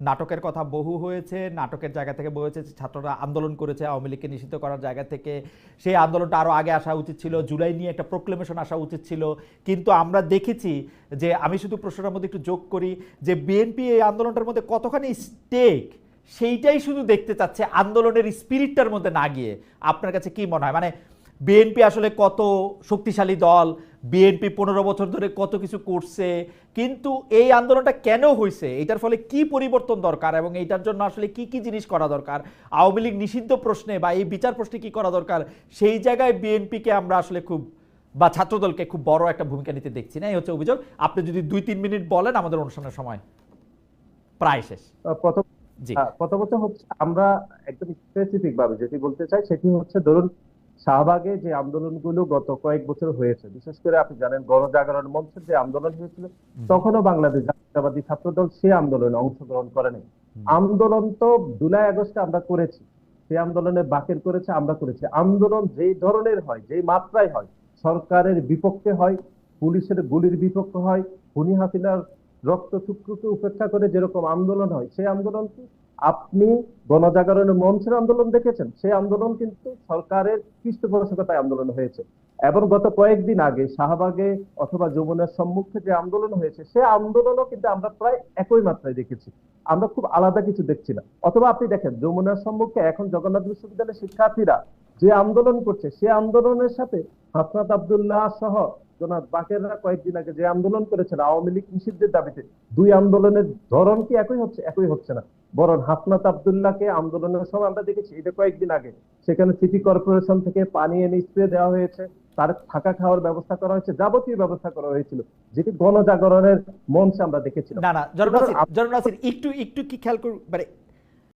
নাটকের কথা বহু হয়েছে, নাটকের জায়গা থেকে বহু হয়েছে, ছাত্ররা আন্দোলন করেছে, আওয়ামী লীগকে নিষিদ্ধ করার জায়গা থেকে। সেই আন্দোলনটা আরও আগে আসা উচিত ছিল, জুলাই নিয়ে একটা প্রোক্লেমেশন আসা উচিত ছিল। কিন্তু আমরা দেখেছি যে, আমি শুধু প্রশ্নটার মধ্যে একটু যোগ করি, যে বিএনপি এই আন্দোলনটার মধ্যে কতখানি স্টেক সেইটাই শুধু দেখতে চাচ্ছে আন্দোলনের স্পিরিটটার মধ্যে না গিয়ে। আপনার কাছে কি মনে হয়? মানে বিএনপি আসলে কত শক্তিশালী দল বিএনপি পনেরো বছর ধরে কত কিছু করছে কিন্তু এই আন্দোলনটা কেন হয়েছে এটার ফলে কি পরিবর্তন দরকার এবং এইটার জন্য আসলে কি কি জিনিস করা দরকার আওয়ামী লীগ নিষিদ্ধ প্রশ্নে বা এই বিচার প্রশ্নে কি করা দরকার সেই জায়গায় বিএনপিকে আমরা আসলে খুব বা ছাত্রদলকে খুব বড় একটা ভূমিকা নিতে দেখছি না এই হচ্ছে অভিযোগ। আপনি যদি দুই তিন মিনিট বলেন আমাদের অনুষ্ঠানের সময়। প্রায় শেষ। প্রথম জি। প্রথমত হচ্ছে আমরা একদম স্পেসিফিক ভাবে যেটি বলতে চাই সেটি হচ্ছে ধরুন শাহবাগে যে আন্দোলনগুলো গত কয়েক বছর হয়েছে বিশেষ করে আপনি জানেন গণজাগরণ মঞ্চের যে আন্দোলন হয়েছিল তখনও বাংলাদেশ জাতীয়তাবাদী ছাত্রদল সে আন্দোলনে অংশগ্রহণ করেনি। আন্দোলন তো জুলাই আগস্টে আমরা করেছি সেই আন্দোলনে বাকের করেছে আমরা করেছি। আন্দোলন যেই ধরনের হয় যেই মাত্রায় হয় সরকারের বিপক্ষে হয় পুলিশের গুলির বিপক্ষে হয় খুনি হাসিনার রক্ত চুক্রুকে উপেক্ষা করে যেরকম আন্দোলন হয় সেই আন্দোলন কি আপনি গণজাগরণের মঞ্চের আন্দোলন দেখেছেন? সেই আন্দোলন কিন্তু সরকারের পৃষ্ঠপোষকতায় আন্দোলন হয়েছে। এবং গত কয়েকদিন আগে শাহবাগে অথবা যমুনার সম্মুখে যে আন্দোলন হয়েছে, সে আন্দোলনও কিন্তু আমরা প্রায় একই মাত্রায় দেখেছি। আমরা খুব আলাদা কিছু দেখছি না। অথবা আপনি দেখেন, যমুনার সম্মুখে এখন জগন্নাথ বিশ্ববিদ্যালয়ের শিক্ষার্থীরা যে আন্দোলন করছে, সে আন্দোলনের সাথে হাসনাত আব্দুল্লাহ সহ জনাব বাকেররা কয়েকদিন আগে যে আন্দোলন করেছেন, আওয়ামী লীগ নিষিদ্ধের দাবিতে, দুই আন্দোলনের ধরন কি একই হচ্ছে? একই হচ্ছে না। বরং হাসনাত আবদুল্লাহকে আন্দোলনের সময় আমরা দেখেছি এটা কয়েকদিন আগে। সেখানে সিটি কর্পোরেশন থেকে পানি এনে স্প্রে দেওয়া হয়েছে তার থাকা খাওয়ার ব্যবস্থা করা হয়েছে যাবতীয় ব্যবস্থা করা হয়েছিল যেটি গণজাগরণের মঞ্চে আমরা দেখেছিলাম। না না একটু একটু কি খেয়াল করুন মানে